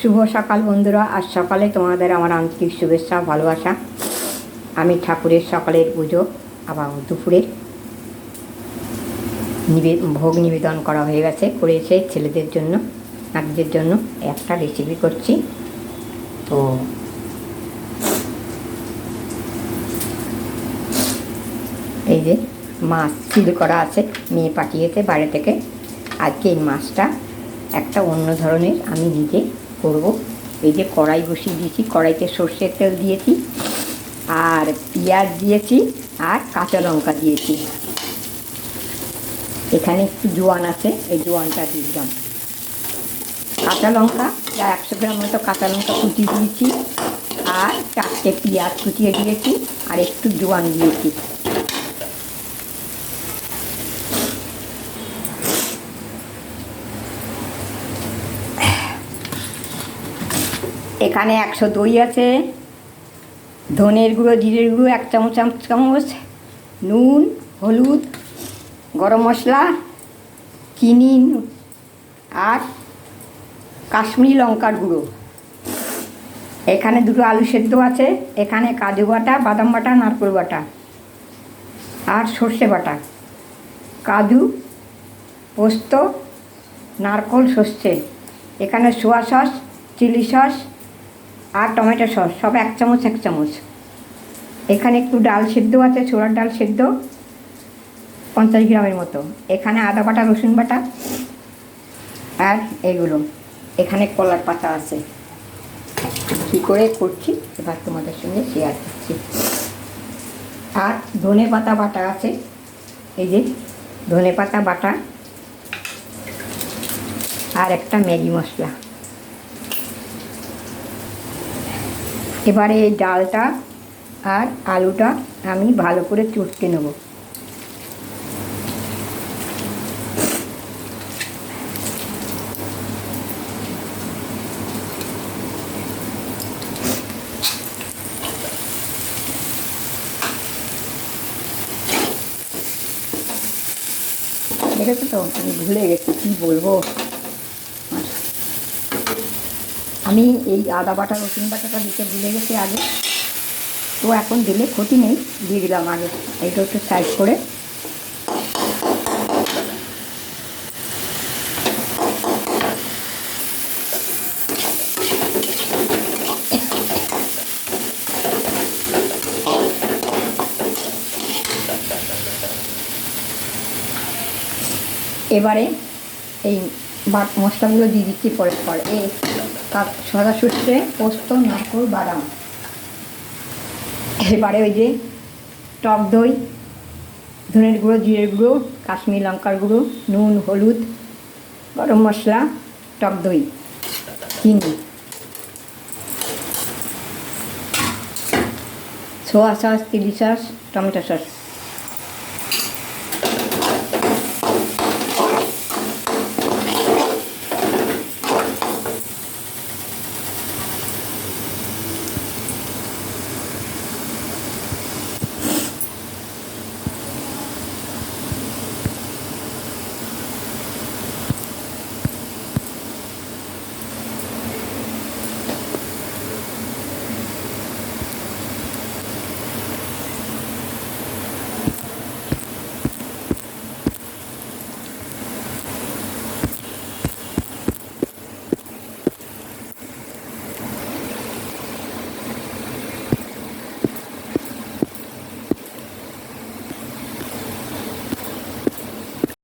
শুভ সকাল বন্ধুরা, আজ সকালে তোমাদের আমার আন্তরিক শুভেচ্ছা, ভালোবাসা। আমি ঠাকুরের সকালের পুজো, আবার দুপুরে নিবে, ভোগ নিবেদন করা হয়ে গেছে করেছে ছেলেদের জন্য, নাতিদের জন্য। একটা রেসিপি করছি। তো এই যে মাছ সিল করা আছে, মেয়ে পাঠিয়েছে বাইরে থেকে। আজকে এই মাছটা একটা অন্য ধরনের আমি নিজে করব। এই যে কড়াই বসিয়ে দিয়েছি, কড়াইতে সর্ষের তেল দিয়েছি, আর পেঁয়াজ দিয়েছি, আর কাঁচা লঙ্কা দিয়েছি। এখানে একটু জোয়ান আছে, এই জোয়ানটা দিয়ে দিলাম। কাঁচা লঙ্কা যা একশো গ্রাম মতো কাঁচা লঙ্কা কুচি দিয়েছি, আর চারটে পেঁয়াজ কুচিয়ে দিয়েছি, আর একটু জোয়ান দিয়েছি। এখানে একশো দই আছে, ধনের গুঁড়ো, জিরের গুঁড়ো, এক চামচ চামচ নুন, হলুদ, গরম মশলা, চিনি, আর কাশ্মীরি লঙ্কার গুঁড়ো। এখানে দুটো আলু সেদ্ধ আছে, এখানে কাজু বাটা, বাদাম বাটা, নারকেল বাটা, আর সর্ষে বাটা। কাজু, পোস্ত, নারকল, সর্ষে। এখানে সোয়া সস, চিলি সস আর টমেটো সস, সব এক চামচ এক চামচ। এখানে একটু ডাল সেদ্ধ আছে, ছোলার ডাল সেদ্ধ, পঞ্চাশ গ্রামের মতো। এখানে আদা বাটা, রসুন বাটা আর এগুলো। এখানে কলার পাতা আছে। কী করে করছি? এবার তোমাদের সঙ্গে শেয়ার করছি। আর ধনে পাতা বাটা আছে। এই যে ধনে পাতা বাটা আর একটা ম্যাগি মশলা। এবারে এই ডালটা আর আলুটা আমি ভালো করে চটকে নেব। দেখেছ তো? আমি ভুলে গেছি, কী বলব? আমি এই আদা বাটা, রসুন বাটাটা দিতে ভুলে গেছি আগে। তো এখন দিলে ক্ষতি নেই, দিয়ে দিলাম আগে। এইটা একটু সাইড করে। এবারে এই মশলাগুলো দিয়ে দিচ্ছি পরে পরে এই সাদা সর্ষে পোস্ত, নারকোল, বাদাম। এবারে ওই যে টক দই, ধনের গুঁড়ো, জিরের গুঁড়ো, কাশ্মীর লঙ্কার গুঁড়ো, নুন, হলুদ, গরম মশলা, টক দই। চিনি soya sauce chilli sauce, tomato sauce.